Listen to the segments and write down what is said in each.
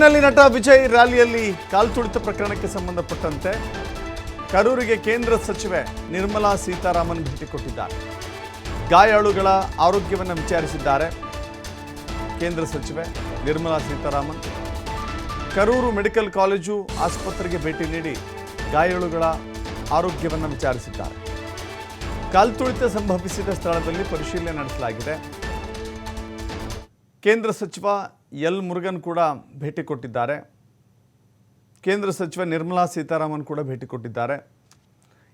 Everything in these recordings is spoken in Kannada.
ನಟ ವಿಜಯ್ ರ್ಯಾಲಿಯಲ್ಲಿ ಕಾಲ್ತುಳಿತ ಪ್ರಕರಣಕ್ಕೆ ಸಂಬಂಧಪಟ್ಟಂತೆ ಕರೂರಿಗೆ ಕೇಂದ್ರ ಸಚಿವೆ ನಿರ್ಮಲಾ ಸೀತಾರಾಮನ್ ಭೇಟಿ ಕೊಟ್ಟಿದ್ದಾರೆ. ಗಾಯಾಳುಗಳ ಆರೋಗ್ಯವನ್ನು ವಿಚಾರಿಸಿದ್ದಾರೆ. ಕೇಂದ್ರ ಸಚಿವೆ ನಿರ್ಮಲಾ ಸೀತಾರಾಮನ್ ಕರೂರು ಮೆಡಿಕಲ್ ಕಾಲೇಜು ಆಸ್ಪತ್ರೆಗೆ ಭೇಟಿ ನೀಡಿ ಗಾಯಾಳುಗಳ ಆರೋಗ್ಯವನ್ನು ವಿಚಾರಿಸಿದ್ದಾರೆ. ಕಾಲ್ತುಳಿತ ಸಂಭವಿಸಿದ ಸ್ಥಳದಲ್ಲಿ ಪರಿಶೀಲನೆ ನಡೆಸಲಾಗಿದೆ. ಕೇಂದ್ರ ಸಚಿವ ಎಲ್ ಮುರುಗನ್ ಕೂಡ ಭೇಟಿ ಕೊಟ್ಟಿದ್ದಾರೆ. ಕೇಂದ್ರ ಸಚಿವ ನಿರ್ಮಲಾ ಸೀತಾರಾಮನ್ ಕೂಡ ಭೇಟಿ ಕೊಟ್ಟಿದ್ದಾರೆ.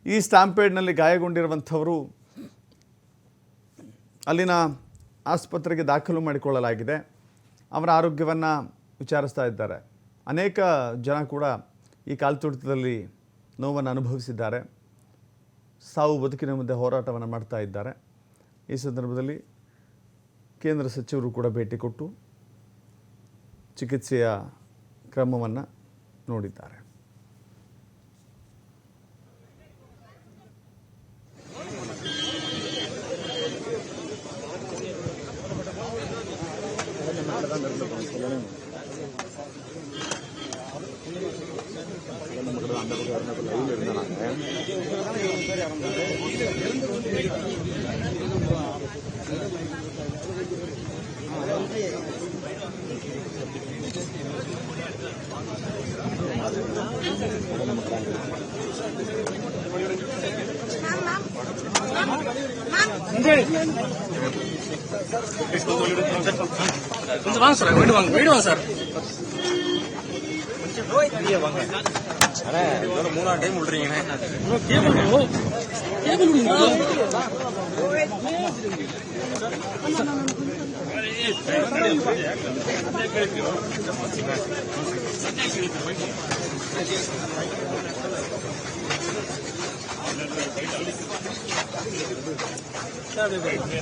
ಈ ಸ್ಟ್ಯಾಂಪೇಡ್ನಲ್ಲಿ ಗಾಯಗೊಂಡಿರುವಂಥವರು ಅಲ್ಲಿನ ಆಸ್ಪತ್ರೆಗೆ ದಾಖಲು ಮಾಡಿಕೊಳ್ಳಲಾಗಿದೆ. ಅವರ ಆರೋಗ್ಯವನ್ನು ವಿಚಾರಿಸ್ತಾ ಇದ್ದಾರೆ. ಅನೇಕ ಜನ ಕೂಡ ಈ ಕಾಲ್ತುಡಿತದಲ್ಲಿ ನೋವನ್ನು ಅನುಭವಿಸಿದ್ದಾರೆ. ಸಾವು ಬದುಕಿನ ಮುಂದೆ ಹೋರಾಟವನ್ನು ಮಾಡ್ತಾ ಇದ್ದಾರೆ. ಈ ಸಂದರ್ಭದಲ್ಲಿ ಕೇಂದ್ರ ಸಚಿವರು ಕೂಡ ಭೇಟಿ ಕೊಟ್ಟು ಚಿಕಿತ್ಸೆಯ ಕ್ರಮವನ್ನು ನೋಡಿದ್ದಾರೆ கொஞ்சம் வாங்க சார் வீடு வாங்க வீடு வாங்க சார் மூணாவது டைம் விடுறீங்கண்ணே கேபிள் 对对对。